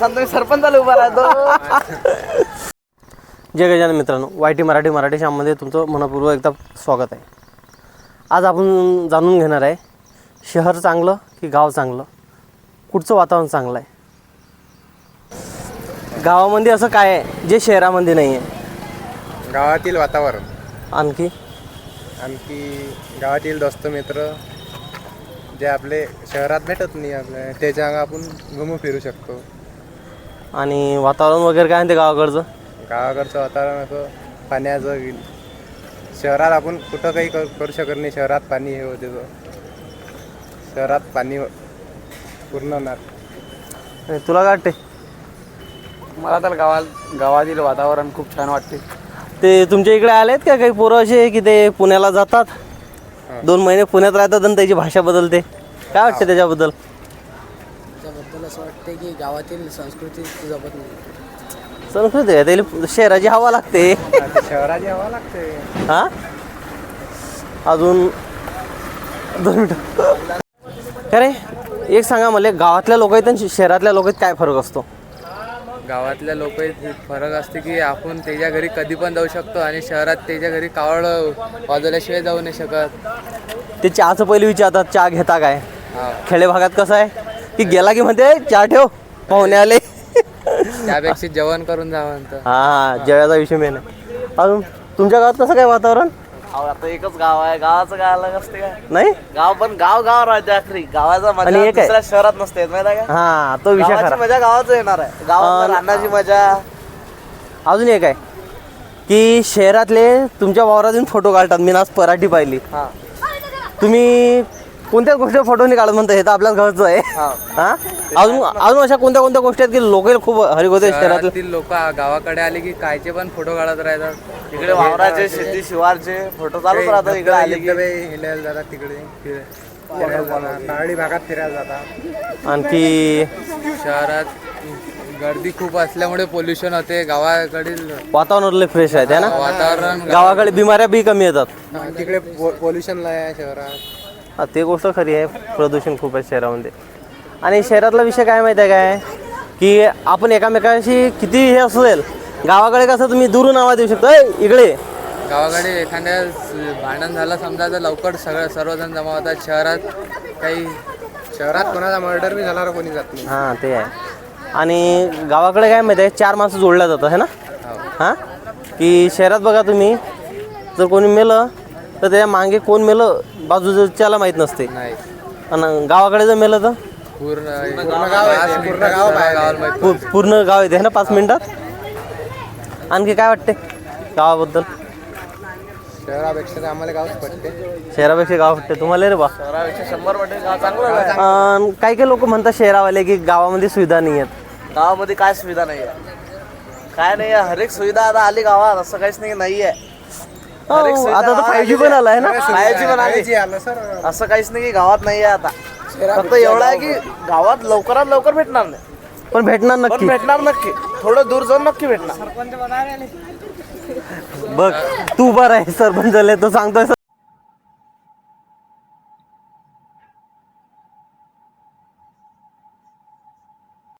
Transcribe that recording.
तुम्ही सरपंचाला उभा राहतो. जय गजानन मित्रांनो वाय टी मराठी मराठी शाममध्ये तुमचं मनपूर्वक एकदा स्वागत आहे. आज आपण जाणून घेणार आहे शहर चांगलं की गाव चांगलं? कुठचं वातावरण चांगलं आहे? गावामध्ये असं काय आहे जे शहरामध्ये नाही आहे? गावातील वातावरण. आणखी? आणखी गावातील दोस्त मित्र जे आपले शहरात भेटत नाही आपल्या त्याच्या अंगा आपण घुमू फिरू शकतो. आणि वातावरण वगैरे काय आहे ते गावाकडचं? गावाकडचं वातावरण असं पाण्याचं गिल- शहरात आपण कुठं काही कर- करू शकत नाही. शहरात पाणी हे होते तो. शहरात पाणी पूर्ण होणार. आणि तुला काय वाटते मला तर गावात गावातील वातावरण खूप छान वाटते. ते तुमच्या इकडे आलेत का काही पोरं असे की ते पुण्याला जातात? दोन महिने पुण्यात राहतात आणि त्याची भाषा बदलते. काय वाटते त्याच्याबद्दल? त्याबद्दल असं वाटते की गावातील संस्कृती जपत नाही. संस्कृती आहे त्याला शहराची हवा लागते. आता शहराची हवा लागते. हा? अजून दोन मिनटं. का रे एक सांगा मला गावातल्या लोक आहेत आणि शहरातल्या लोक आहेत काय फरक असतो? गावातल्या लोक फरक असते की आपण त्याच्या घरी कधी पण जाऊ शकतो आणि शहरात त्याच्या घरी कावड वाजवल्याशिवाय जाऊ नाही शकत. ते चहाचं पहिले विचारतात चहा घेता काय? हा. खेडे भागात कसं आहे? की गेला की म्हणते "ए, चहा ठेव पाहुणे आले. त्यापेक्षा जेवण करून जावं म्हणतं. हा जेवायचा विषय मेन आहे. अजून तुमच्या गावात कसं काय वातावरण? अहो, आता एकच गाव आहे गावाचं काय अलग असते काय? नाही? गाव पण गाव गाव राहते आखरी. गावाचा आणि मजा एक आहे. दुसऱ्या शहरात नसते माहिती आहे का? हा तो विषय गावाची खरा मजा गावाचं येणार आहे. गावात अं, राहण्याची मजा. अजून एक आहे की शहरातले तुमच्या वावरातून फोटो काढतात. मी ना आज पराठी पाहिली. हा. तुम्ही कोणत्या गोष्टी फोटो नाही काढत म्हणता हे तर आपल्याच घरचं आहे. हा. हा? अजून अजून अशा कोणत्या कोणत्या गोष्टी आहेत की लोक खूप होते शहरातले? लोक गावाकडे आले की कायचे पण फोटो काढत राहतात. इकडे वावराचे शेती शिवारचे फोटो चालूच राहतात इकडे आले की. हिंडायला जातात तिकडे भागात फिरायला जातात. आणखी शहरात गर्दी खूप असल्यामुळे पोल्युशन होते. गावाकडील वातावरण फ्रेश आहे ना? वातावरण गावाकडे बिमाऱ्या बी कमी येतात. आणि तिकडे पोल्युशन आहे शहरात. हा ते गोष्ट खरी आहे. प्रदूषण खूप आहे शहरामध्ये. आणि शहरातला विषय काय माहिती आहे काय? की आपण एकामेकांशी किती हे असेल गावाकडे कसं तुम्ही दुरून आवाज देऊ शकतो? "ए, इकडे. ये." गावाकडे एखाद्या भांडण झालं समजा तर लवकर सगळं सर्वजण जमा होतात शहरात काही शहरात कोणाचा मर्डर बी झाला कोणी जात नाही. हां ते आहे. आणि गावाकडे काय माहिती आहे चार माणसं जोडल्या जातात है ना? हां? की शहरात बघा तुम्ही जर कोणी मेलं तर त्याच्यामागे कोण मेलं बाजूच्याला माहीत नसते. नाही. आणि गावाकडे जर मेलं तर? पूर्ण पूर्ण गाव आहे. पूर्ण गाव बाहेर आहे. गावाला माहिती पू- पूर्ण गाव येते है ना पाच मिनिटात. आणखी काय वाटते? गावाबद्दल? शहरापेक्षा तर आम्हाला गावच पडते शहरापेक्षा गाव वाटते तुम्हाला रे बा. शहरापेक्षा शंभर पटे गाव चांगलं आहे. अन् काही काही लोक म्हणतात शहरावाले की गावामध्ये सुविधा नाही आहेत. गावामध्ये काय सुविधा नाही आहे? काय नाही आहे? हरेक सुविधा आता आली गावात. असं काहीच नाही नाही आहे आता तर फाय जी पण आलाय ना. फाय जी पण आली. 5G आलं सर. असं काहीच नाही की गावात नाही आहे आता. फक्त एवढं आहे की गावात लवकरात लवकर भेटणार नाही. पण भेटणार पण नक्की. भेटणार नक्की. थोडं दूर जाऊन नक्की भेटणार. बघ. तू बरं आहे सरपंच झाले तो सांगतोय.